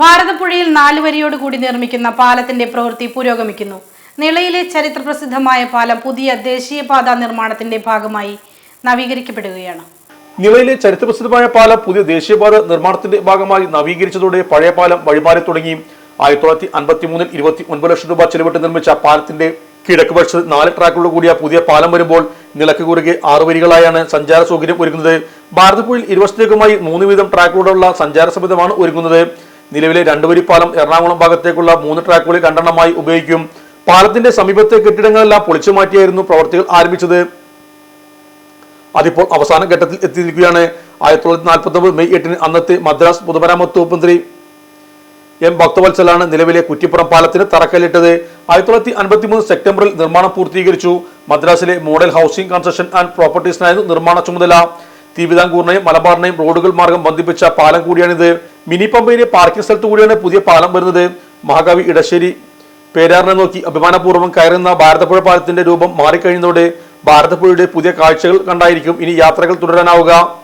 ഭാരതപ്പുഴയിൽ നാലുവരിയോട് കൂടി നിർമ്മിക്കുന്ന പാലത്തിന്റെ പ്രവൃത്തി പുരോഗമിക്കുന്നു. നിളയിലെ ചരിത്രപ്രസിദ്ധമായ പാലം പുതിയ ദേശീയപാത നിർമ്മാണത്തിന്റെ ഭാഗമായി നവീകരിക്കപ്പെടുകയാണ്. നിളയിലെ ചരിത്രപ്രസിദ്ധമായ പാലം പുതിയ ദേശീയപാത നിർമ്മാണത്തിന്റെ ഭാഗമായി നവീകരിച്ചതോടെ പഴയ പാലം വഴിമാറി തുടങ്ങി. ആയിരത്തി തൊള്ളായിരത്തി അൻപത്തി മൂന്നിൽ ഇരുപത്തി ഒൻപത് ലക്ഷം രൂപ ചെലവിട്ട് നിർമ്മിച്ച പാലത്തിന്റെ കിഴക്ക് വശത്ത് നാല് ട്രാക്കുകളോട് കൂടിയ പുതിയ പാലം വരുമ്പോൾ നിലയ്ക്ക് കുറുകെ ആറു വരികളായാണ് സഞ്ചാര സൗകര്യം ഒരുങ്ങുന്നത് ഭാരതപ്പുഴയിൽ ഇരുവശത്തേക്കുമായി മൂന്ന് വീതം ട്രാക്കുകളുള്ള സഞ്ചാര സംവിധമാണ് ഒരുങ്ങുന്നത്. നിലവിലെ രണ്ട് പാലം എറണാകുളം ഭാഗത്തേക്കുള്ള മൂന്ന് ട്രാക്കുകളിൽ രണ്ടെണ്ണമായി ഉപയോഗിക്കും. പാലത്തിന്റെ സമീപത്തെ കെട്ടിടങ്ങളെല്ലാം പൊളിച്ചു മാറ്റിയായിരുന്നു പ്രവർത്തികൾ ആരംഭിച്ചത്. അതിപ്പോൾ അവസാന ഘട്ടത്തിൽ എത്തിയിരിക്കുകയാണ്. ആയിരത്തി തൊള്ളായിരത്തി നാൽപ്പത്തി ഒമ്പത് മെയ് എട്ടിന് അന്നത്തെ മദ്രാസ് പൊതുമരാമത്ത് വകുപ്പ് മന്ത്രി എം ഭക്തവത്സലാണ് നിലവിലെ കുറ്റിപ്പുറം പാലത്തിന് തറക്കല്ലിട്ടത്. ആയിരത്തി തൊള്ളായിരത്തി അൻപത്തി മൂന്ന് സെപ്റ്റംബറിൽ നിർമ്മാണം പൂർത്തീകരിച്ചു. മദ്രാസിലെ മോഡൽ ഹൗസിംഗ് കൺസ്ട്രക്ഷൻ ആൻഡ് പ്രോപ്പർട്ടീസിനായിരുന്നു നിർമ്മാണ ചുമതല. തിരുവിതാംകൂറിനെയും മലബാറിനെയും റോഡുകൾ മാർഗം ബന്ധിപ്പിച്ച പാലം കൂടിയാണിത്. മിനി പമ്പയിലെ പാർക്കിംഗ് സ്ഥലത്ത് കൂടിയാണ് പുതിയ പാലം വരുന്നത്. മഹാകവി ഇടശ്ശേരി പേരാറിനെ നോക്കി അഭിമാനപൂർവം കയറുന്ന ഭാരതപ്പുഴ പാലത്തിന്റെ രൂപം മാറിക്കഴിഞ്ഞതോടെ ഭാരതപ്പുഴയുടെ പുതിയ കാഴ്ചകൾ കണ്ടായിരിക്കും ഇനി യാത്രകൾ തുടരാനാവുക.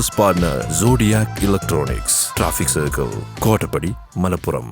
business partner Zodiac electronics traffic circle Kottappadi Malappuram